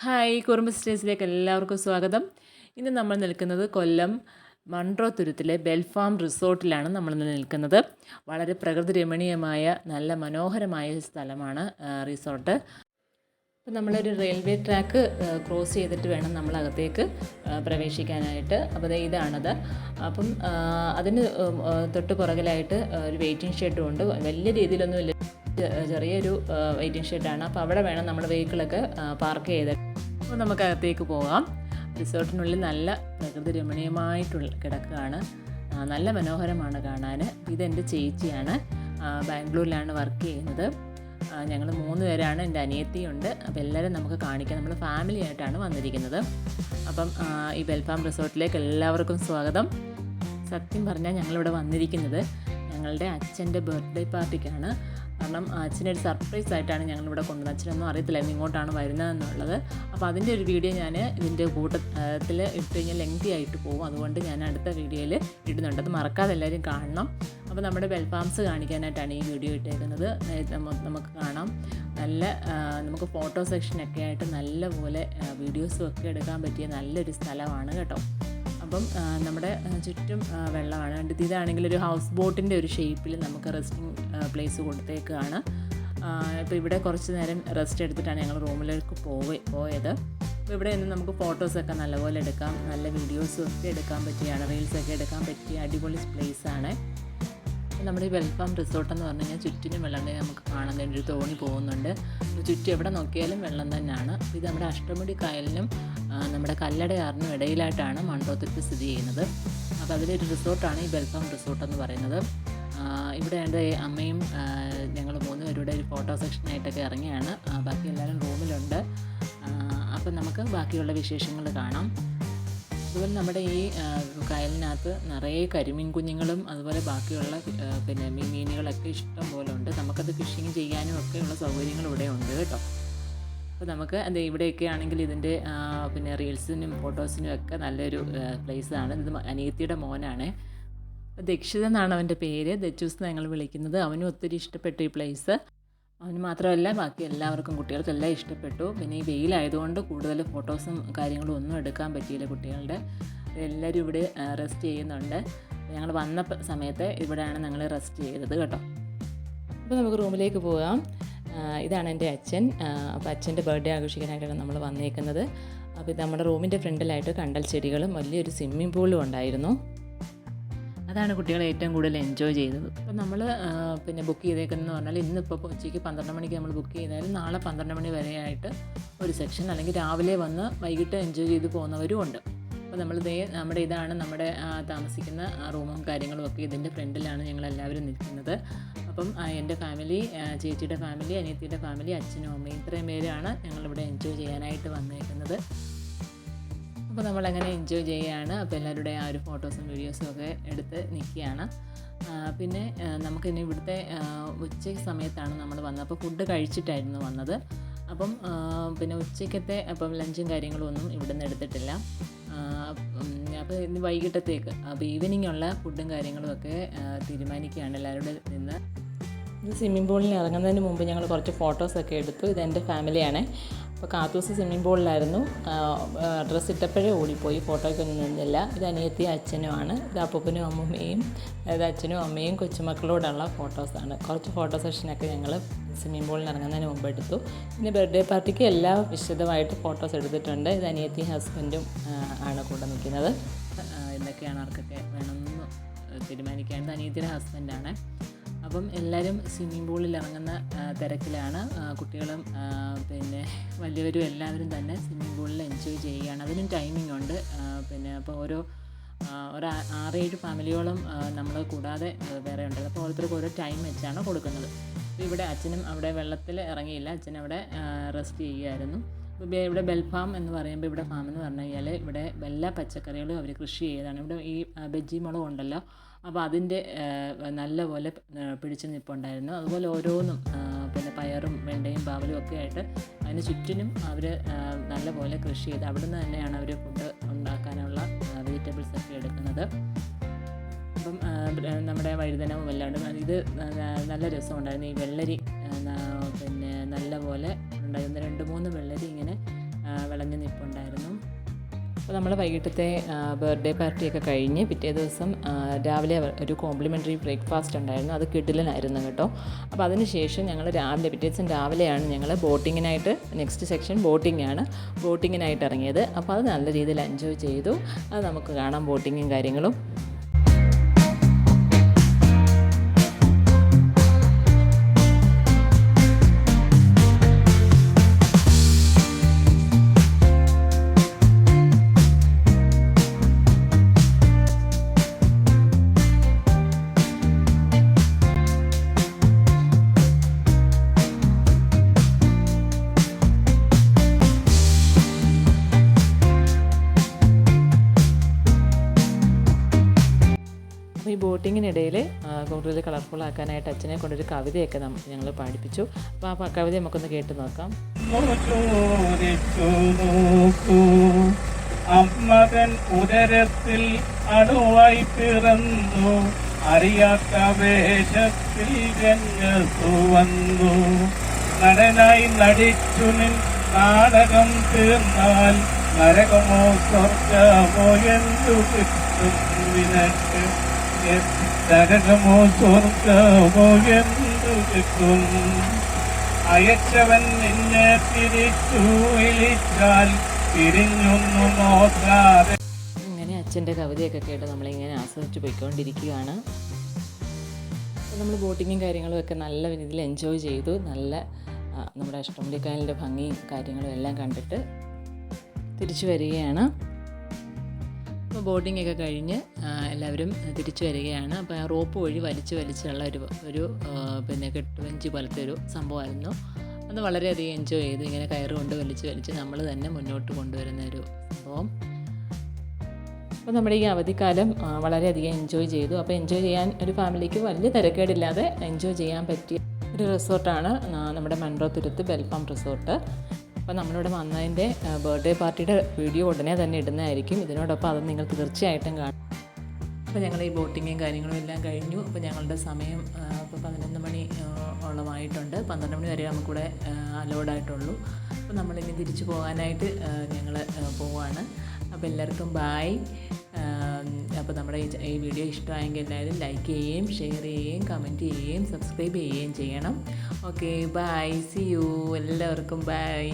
Hi കുറുമ്പ് സ്റ്റേസിലേക്ക് എല്ലാവർക്കും സ്വാഗതം. ഇന്ന് നമ്മൾ നിൽക്കുന്നത് കൊല്ലം മൺട്രോ തുരുത്തിലെ ബെൽഫാം റിസോർട്ടിലാണ് നമ്മൾ ഇന്ന് നിൽക്കുന്നത്. വളരെ പ്രകൃതി രമണീയമായ നല്ല മനോഹരമായ സ്ഥലമാണ് റിസോർട്ട്. അപ്പോൾ നമ്മളൊരു റെയിൽവേ ട്രാക്ക് ക്രോസ് ചെയ്തിട്ട് വേണം നമ്മൾ അകത്തേക്ക് പ്രവേശിക്കാനായിട്ട്. അപ്പോൾ ഇതാണത്. അപ്പം അതിന് തൊട്ട് പുറകിലായിട്ട് ഒരു വെയിറ്റിംഗ് ഷെഡും ഉണ്ട്. വലിയ രീതിയിലൊന്നും ഇല്ല ചെ- ചെറിയൊരു വെയിറ്റിംഗ് ഷെഡാണ് അപ്പോൾ അവിടെ വേണം നമ്മൾ വെഹിക്കിളൊക്കെ പാർക്ക് ചെയ്ത്. അപ്പോൾ നമുക്ക് അകത്തേക്ക് പോകാം. റിസോർട്ടിനുള്ളിൽ നല്ല പ്രകൃതി രമണീയമായിട്ടുള്ള കിടക്കുകയാണ് നല്ല മനോഹരമാണ് കാണാൻ ഇതെന്റെ ചേച്ചിയാണ്. ബാംഗ്ലൂരിലാണ് വർക്ക് ചെയ്യുന്നത്. ഞങ്ങൾ മൂന്ന് പേരാണ്. എന്റെ അനിയത്തിയുണ്ട്. അപ്പോൾ എല്ലാവരും നമുക്ക് കാണിക്കാം. നമ്മൾ ഫാമിലി ആയിട്ടാണ് വന്നിരിക്കുന്നത്. അപ്പം ഈ ബെൽഫാം റിസോർട്ടിലേക്ക് എല്ലാവർക്കും സ്വാഗതം. സത്യം പറഞ്ഞാൽ ഞങ്ങളിവിടെ വന്നിരിക്കുന്നത് ഞങ്ങളുടെ അച്ഛന്റെ ബർത്ത്ഡേ പാർട്ടിക്കാണ് കാരണം അച്ഛനൊരു സർപ്രൈസ് ആയിട്ടാണ് ഞങ്ങളിവിടെ കൊണ്ടുവന്നത്. അച്ഛനൊന്നും അറിയത്തില്ലായിരുന്നു ഇങ്ങോട്ടാണ് വരുന്നതെന്നുള്ളത്. അപ്പോൾ അതിന്റെ ഒരു വീഡിയോ ഞാൻ ഇതിന്റെ കൂട്ടത്തിൽ ഇട്ട് കഴിഞ്ഞാൽ ലെങ്തി ആയിട്ട് പോകും. അതുകൊണ്ട് ഞാൻ അടുത്ത വീഡിയോയിൽ ഇടുന്നുണ്ട്. അത് മറക്കാതെ എല്ലാവരും കാണണം. അപ്പോൾ നമ്മുടെ ബെൽഫാംസ് കാണിക്കാനായിട്ടാണ് ഈ വീഡിയോ ഇട്ടേക്കുന്നത്. നമുക്ക് കാണാം. നല്ല നമുക്ക് ഫോട്ടോ സെക്ഷനൊക്കെ ആയിട്ട് നല്ല പോലെ വീഡിയോസും ഒക്കെ എടുക്കാൻ പറ്റിയ നല്ലൊരു സ്ഥലമാണ് കേട്ടോ. അപ്പം നമ്മുടെ ചുറ്റും വെള്ളമാണ്. കണ്ടിട്ട് ഇതാണെങ്കിൽ ഒരു ഹൗസ് ബോട്ടിന്റെ ഒരു ഷേപ്പിൽ നമുക്ക് റെസ്റ്റിംഗ് പ്ലേസ് കൊടുത്തേക്കാണ്. ഇപ്പോൾ ഇവിടെ കുറച്ച് നേരം റെസ്റ്റ് എടുത്തിട്ടാണ് ഞങ്ങൾ റൂമിലേക്ക് പോയി പോയത്. അപ്പോൾ ഇവിടെ നിന്ന് നമുക്ക് ഫോട്ടോസൊക്കെ നല്ലപോലെ എടുക്കാം. നല്ല വീഡിയോസും ഒക്കെ എടുക്കാൻ പറ്റിയാണ്. റീൽസൊക്കെ എടുക്കാൻ പറ്റിയ അടിപൊളി പ്ലേസ് ആണ്. നമ്മുടെ ഈ വെൽഫാം റിസോർട്ട് എന്ന് പറഞ്ഞു കഴിഞ്ഞാൽ ചുറ്റിനും വെള്ളം തന്നെ നമുക്ക് കാണാൻ ഒരു തോണി പോകുന്നുണ്ട്. ചുറ്റും എവിടെ നോക്കിയാലും വെള്ളം തന്നെയാണ്. ഇത് നമ്മുടെ അഷ്ടമുടി കായലിനും നമ്മുടെ കല്ലടയാറിനും ഇടയിലായിട്ടാണ് മണ്ടോത്തുരുത്ത് സ്ഥിതി ചെയ്യുന്നത്. അപ്പോൾ അതിലൊരു റിസോർട്ടാണ് ഈ ബെൽഫാം റിസോർട്ട് എന്ന് പറയുന്നത്. ഇവിടെ എന്റെ അമ്മയും ഞങ്ങൾ മൂന്ന് പേരുടെ ഒരു ഫോട്ടോ സെക്ഷനായിട്ടൊക്കെ ഇറങ്ങിയാണ്. ബാക്കി എല്ലാവരും റൂമിലുണ്ട്. അപ്പം നമുക്ക് ബാക്കിയുള്ള വിശേഷങ്ങൾ കാണാം. അതുപോലെ നമ്മുടെ ഈ കായലിനകത്ത് നിറയെ കരിമീൻ കുഞ്ഞുങ്ങളും അതുപോലെ ബാക്കിയുള്ള പിന്നെ മീനുകളൊക്കെ ഇഷ്ടം പോലെ ഉണ്ട്. നമുക്കത് ഫിഷിങ് ചെയ്യാനും ഒക്കെയുള്ള സൗകര്യങ്ങൾ ഇവിടെ ഉണ്ട് കേട്ടോ. അപ്പോൾ നമുക്ക് അത് ഇവിടെയൊക്കെ ആണെങ്കിൽ ഇതിന്റെ പിന്നെ റീൽസിനും ഫോട്ടോസിനും ഒക്കെ നല്ലൊരു പ്ലേസാണ് ഇത് അനിയത്തിയുടെ മോനാണ്. ദക്ഷിത എന്നാണ് അവന്റെ പേര്. ദച്ചൂസ് ഞങ്ങൾ വിളിക്കുന്നത്. അവനും ഒത്തിരി ഇഷ്ടപ്പെട്ടു ഈ പ്ലേസ് അവന് മാത്രമല്ല ബാക്കി എല്ലാവർക്കും കുട്ടികൾക്കെല്ലാം ഇഷ്ടപ്പെട്ടു. പിന്നെ ഈ വെയിലായതുകൊണ്ട് കൂടുതൽ ഫോട്ടോസും കാര്യങ്ങളും ഒന്നും എടുക്കാൻ പറ്റിയില്ല കുട്ടികളുടെ. എല്ലാവരും ഇവിടെ റെസ്റ്റ് ചെയ്യുന്നുണ്ട്. ഞങ്ങൾ വന്ന സമയത്ത് ഇവിടെയാണ് ഞങ്ങൾ റെസ്റ്റ് ചെയ്തത് കേട്ടോ. അപ്പോൾ നമുക്ക് റൂമിലേക്ക് പോകാം. ഇതാണ് എന്റെ അച്ഛൻ. അപ്പോൾ അച്ഛന്റെ ബർത്ത്ഡേ ആഘോഷിക്കാനായിട്ടാണ് നമ്മൾ വന്നേക്കുന്നത്. അപ്പോൾ ഇത് നമ്മുടെ റൂമിന്റെ ഫ്രണ്ടിലായിട്ട് കണ്ടൽ ചെടികളും വലിയൊരു സ്വിമ്മിംഗ് പൂളും ഉണ്ടായിരുന്നു. അതാണ് കുട്ടികൾ ഏറ്റവും കൂടുതൽ എൻജോയ് ചെയ്തത്. അപ്പോൾ നമ്മൾ പിന്നെ ബുക്ക് ചെയ്തേക്കുന്നതെന്ന് പറഞ്ഞാൽ ഇന്നിപ്പോൾ ഉച്ചയ്ക്ക് പന്ത്രണ്ട് മണിക്ക് നമ്മൾ ബുക്ക് ചെയ്താലും നാളെ പന്ത്രണ്ട് മണി വരെയായിട്ട് ഒരു സെക്ഷൻ അല്ലെങ്കിൽ രാവിലെ വന്ന് വൈകിട്ട് എൻജോയ് ചെയ്ത് പോകുന്നവരും ഉണ്ട്. അപ്പോൾ നമ്മൾ ദേ നമ്മുടെ ഇതാണ് നമ്മുടെ ആ, താമസിക്കുന്ന റൂമും കാര്യങ്ങളും ഒക്കെ ഇതിന്റെ ഫ്രണ്ടിലാണ് ഞങ്ങൾ എല്ലാവരും നിൽക്കുന്നത്. അപ്പം എന്റെ ഫാമിലി ചേച്ചിയുടെ ഫാമിലി അനിയത്തിയുടെ ഫാമിലി അച്ഛനും അമ്മയും ഇത്രയും പേരാണ് ഞങ്ങളിവിടെ എൻജോയ് ചെയ്യാനായിട്ട് വന്നേക്കുന്നത്. അപ്പോൾ നമ്മളങ്ങനെ എൻജോയ് ചെയ്യുകയാണ്. അപ്പോൾ എല്ലാവരുടെ ആ ഒരു ഫോട്ടോസും വീഡിയോസും ഒക്കെ എടുത്ത് നിൽക്കുകയാണ്. പിന്നെ നമുക്ക് നമുക്കിനി ഇവിടുത്തെ ഉച്ച സമയത്താണ് നമ്മൾ വന്നത്. അപ്പോൾ ഫുഡ് കഴിച്ചിട്ടായിരുന്നു വന്നത്. അപ്പം പിന്നെ ഉച്ചയ്ക്കത്തെ അപ്പം ലഞ്ചും കാര്യങ്ങളും ഒന്നും ഇവിടെ നിന്ന് എടുത്തിട്ടില്ല അപ്പോൾ ഇന്ന് വൈകിട്ടത്തേക്ക് അപ്പോൾ ഈവനിങ് ഉള്ള ഫുഡും കാര്യങ്ങളും ഒക്കെ തീരുമാനിക്കുകയാണ് എല്ലാവരുടെ നിന്ന്. ഇത് സ്വിമ്മിംഗ് പൂളിൽ ഇറങ്ങുന്നതിന് മുമ്പ് ഞങ്ങൾ കുറച്ച് ഫോട്ടോസൊക്കെ എടുത്തു. ഇത് എന്റെ ഫാമിലിയാണ് അപ്പോൾ കാത്തൂസ് സ്വിമ്മിംഗ് പൂളിലായിരുന്നു ഡ്രസ്സ് ഇട്ടപ്പോഴേ ഓടിപ്പോയി. ഫോട്ടോയ്ക്കൊന്നും നിന്നില്ല. ഇത് അനിയത്തി അച്ഛനുമാണ് ഇത് അപ്പൂപ്പനും അമ്മൂമ്മയും അതായത് അച്ഛനും അമ്മയും കൊച്ചുമക്കളോടുള്ള ഫോട്ടോസാണ് കുറച്ച് ഫോട്ടോ സെഷനൊക്കെ ഞങ്ങൾ സ്വിമ്മിംഗ് പൂളിൽ ഇറങ്ങുന്നതിന് മുമ്പ് എടുത്തു. പിന്നെ ബർത്ത്ഡേ പാർട്ടിക്ക് എല്ലാ വിശദമായിട്ട് ഫോട്ടോസ് എടുത്തിട്ടുണ്ട്. ഇത് അനിയത്തി ഹസ്ബൻഡും ആണ് കൂടെ നിൽക്കുന്നത്. എന്തൊക്കെയാണ് ആർക്കൊക്കെ വേണമെന്ന് തീരുമാനിക്കേണ്ടത് അനിയത്തിയുടെ ഹസ്ബൻഡാണ് അപ്പം എല്ലാവരും സ്വിമ്മിംഗ് പൂളിൽ ഇറങ്ങുന്ന തിരക്കിലാണ്. കുട്ടികളും പിന്നെ വലിയവരും എല്ലാവരും തന്നെ സ്വിമ്മിംഗ് പൂളിൽ എൻജോയ് ചെയ്യുകയാണ്. അതിനും ടൈമിംഗ് ഉണ്ട്. പിന്നെ അപ്പോൾ ഓരോ ഒരു ആറേഴ് ഫാമിലിയോളം നമ്മൾ കൂടാതെ വേറെ ഉണ്ട്. അപ്പോൾ ഓരോരുത്തർക്ക് ഓരോ ടൈം വെച്ചാണ് കൊടുക്കുന്നത്. അപ്പോൾ ഇവിടെ അച്ഛനും അവിടെ വെള്ളത്തിൽ ഇറങ്ങിയില്ല. അച്ഛൻ അവിടെ റെസ്റ്റ് ചെയ്യുകയായിരുന്നു. ഇവിടെ ബെൽഫാം എന്ന് പറയുമ്പോൾ ഇവിടെ ഫാം എന്ന് പറഞ്ഞു കഴിഞ്ഞാൽ ഇവിടെ എല്ലാ പച്ചക്കറികളും അവർ കൃഷി ചെയ്തതാണ് ഇവിടെ ഈ ബജ്ജി മുളക് ഉണ്ടല്ലോ അപ്പോൾ അതിന്റെ നല്ലപോലെ പിടിച്ച് നിൽപ്പുണ്ടായിരുന്നു അതുപോലെ ഓരോന്നും പിന്നെ പയറും വെണ്ടയും പാവലും ഒക്കെ ആയിട്ട് അതിന് ചുറ്റിനും അവർ നല്ലപോലെ കൃഷി ചെയ്ത് അവിടുന്ന് തന്നെയാണ് അവർ ഫുഡ് ഉണ്ടാക്കാനുള്ള വെജിറ്റബിൾസ് ഒക്കെ എടുക്കുന്നത്. അപ്പം നമ്മുടെ വഴുതനവും എല്ലാണ്ടും ഇത് നല്ല രസമുണ്ടായിരുന്നു. ഈ വെള്ളരി പിന്നെ നല്ലപോലെ ഉണ്ടായിരുന്നു. രണ്ട് മൂന്ന് വെള്ളരി ഇങ്ങനെ വിളഞ്ഞു നിൽപ്പുണ്ടായിരുന്നു അപ്പോൾ നമ്മൾ വൈകിട്ടത്തെ ബർത്ത്ഡേ പാർട്ടിയൊക്കെ കഴിഞ്ഞ് പിറ്റേ ദിവസം രാവിലെ ഒരു കോംപ്ലിമെന്ററി ബ്രേക്ക്ഫാസ്റ്റ് ഉണ്ടായിരുന്നു. അത് കിഡിലനായിരുന്നു കേട്ടോ. അപ്പോൾ അതിന് ശേഷം ഞങ്ങൾ രാവിലെ പിറ്റേ ദിവസം രാവിലെയാണ് ഞങ്ങൾ ബോട്ടിങ്ങിനായിട്ട് നെക്സ്റ്റ് സെക്ഷൻ ബോട്ടിംഗ് ആണ് ബോട്ടിങ്ങിനായിട്ട് ഇറങ്ങിയത്. അപ്പോൾ അത് നല്ല രീതിയിൽ എൻജോയ് ചെയ്തു. അത് നമുക്ക് കാണാം ബോട്ടിങ്ങും കാര്യങ്ങളും. അപ്പോൾ ഈ ബോട്ടിങ്ങിനിടയിൽ കൂടുതൽ കളർഫുൾ ആക്കാനായിട്ട് അച്ഛനെ കൊണ്ടൊരു കവിതയൊക്കെ ഞങ്ങൾ പാടിപ്പിച്ചു. അപ്പോൾ ആ കവിത നമുക്കൊന്ന് കേട്ട് നോക്കാം. അമ്മകൻ ഉദരത്തിൽ അണുവായി പിറന്നു. അറിയാത്ത വേഷത്തിൽ രംഗത്തു വന്നു. നടനായി നടിച്ചു നിൻ നാടകം തീർന്നാൽ നരകമോ സ്വർഗമോ എന്തു കിട്ടും നിനക്ക്. നരകമോ സ്വർഗമോ എന്തു കിട്ടും അയച്ചവൻ നിന്നെ തിരിച്ചു വിളിച്ചാൽ തിരിഞ്ഞൊന്നു നോക്കാതെ. ഇങ്ങനെ അച്ഛന്റെ കവിതയൊക്കെ കേട്ട് നമ്മളിങ്ങനെ ആസ്വദിച്ച് പോയിക്കൊണ്ടിരിക്കുകയാണ്. നമ്മൾ ബോട്ടിങ്ങും കാര്യങ്ങളും ഒക്കെ നല്ല രീതിയിൽ എൻജോയ് ചെയ്തു. നല്ല നമ്മുടെ അഷ്ടമുടിക്കായലിന്റെ ഭംഗിയും കാര്യങ്ങളും എല്ലാം കണ്ടിട്ട് തിരിച്ചു വരികയാണ്. അപ്പോൾ ബോട്ടിംഗ് ഒക്കെ കഴിഞ്ഞ് എല്ലാവരും തിരിച്ചു വരികയാണ്. അപ്പോൾ ആ റോപ്പ് വഴി വലിച്ച് വലിച്ചുള്ള ഒരു ഒരു പിന്നെ കെട്ടുവഞ്ചി പോലത്തെ ഒരു സംഭവമായിരുന്നു. അത് വളരെയധികം എൻജോയ് ചെയ്തു. ഇങ്ങനെ കയറ് കൊണ്ട് വലിച്ച് വലിച്ച് നമ്മൾ തന്നെ മുന്നോട്ട് കൊണ്ടുവരുന്ന ഒരു സംഭവം. അപ്പോൾ നമ്മുടെ ഈ അവധിക്കാലം വളരെയധികം എൻജോയ് ചെയ്തു. അപ്പോൾ എൻജോയ് ചെയ്യാൻ ഒരു ഫാമിലിക്ക് വലിയ തിരക്കേടില്ലാതെ എൻജോയ് ചെയ്യാൻ പറ്റിയ ഒരു റിസോർട്ടാണ് നമ്മുടെ മൺറോ തുരുത്ത് ബെൽഫാം റിസോർട്ട് അപ്പോൾ നമ്മളിവിടെ വന്നതിന്റെ ബർത്ത്ഡേ പാർട്ടിയുടെ വീഡിയോ ഉടനെ തന്നെ ഇടുന്നതായിരിക്കും. ഇതിനോടൊപ്പം അത് നിങ്ങൾ തീർച്ചയായിട്ടും കാണും. അപ്പോൾ ഞങ്ങൾ ഈ ബോട്ടിങ്ങും കാര്യങ്ങളും എല്ലാം കഴിഞ്ഞു. അപ്പോൾ ഞങ്ങളുടെ സമയം ഇപ്പോൾ പതിനൊന്ന് മണി ഓളമായിട്ടുണ്ട് പന്ത്രണ്ട് മണി വരെ നമുക്കിവിടെ അലോഡായിട്ടുള്ളൂ അപ്പോൾ നമ്മളിനി തിരിച്ചു പോകാനായിട്ട് ഞങ്ങൾ പോവുകയാണ് അപ്പോൾ എല്ലാവർക്കും ബായ് അപ്പോൾ നമ്മുടെ ഈ വീഡിയോ ഇഷ്ടമായെങ്കിൽ എല്ലാവരും ലൈക്ക് ചെയ്യുകയും ഷെയർ ചെയ്യുകയും കമന്റ് ചെയ്യുകയും സബ്സ്ക്രൈബ് ചെയ്യുകയും ചെയ്യണം. ഓക്കെ ബായ് സി യു എല്ലാവർക്കും ബായ്